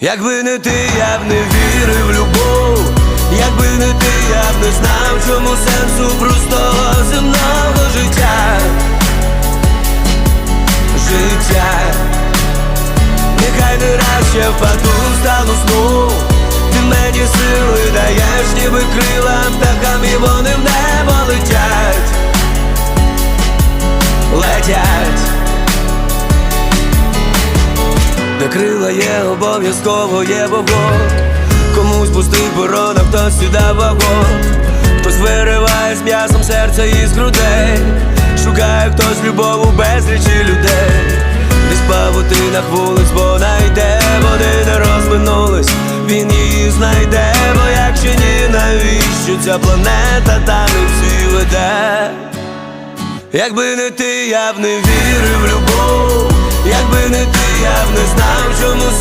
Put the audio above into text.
Якби не ти, я б не вірив в любов, якби не ти, я б не знав, чому сенсу простого земного життя. Життя, нехай не раз ще впаду, стану сну Ти мені сили даєш, ніби крила птахам і вони в Крила є, обов'язково є вогонь. Комусь пустий борона, хтось сюди вагон. Хтось вириває з м'ясом серця із грудей. Шукає хтось любов у безлічі людей. Десь павутинах вулиць, бо найде. Вони не розминулись, він її знайде. Бо якщо ні, навіщо ця планета та не всі веде? Якби не ти, я б не вірив в любов, якби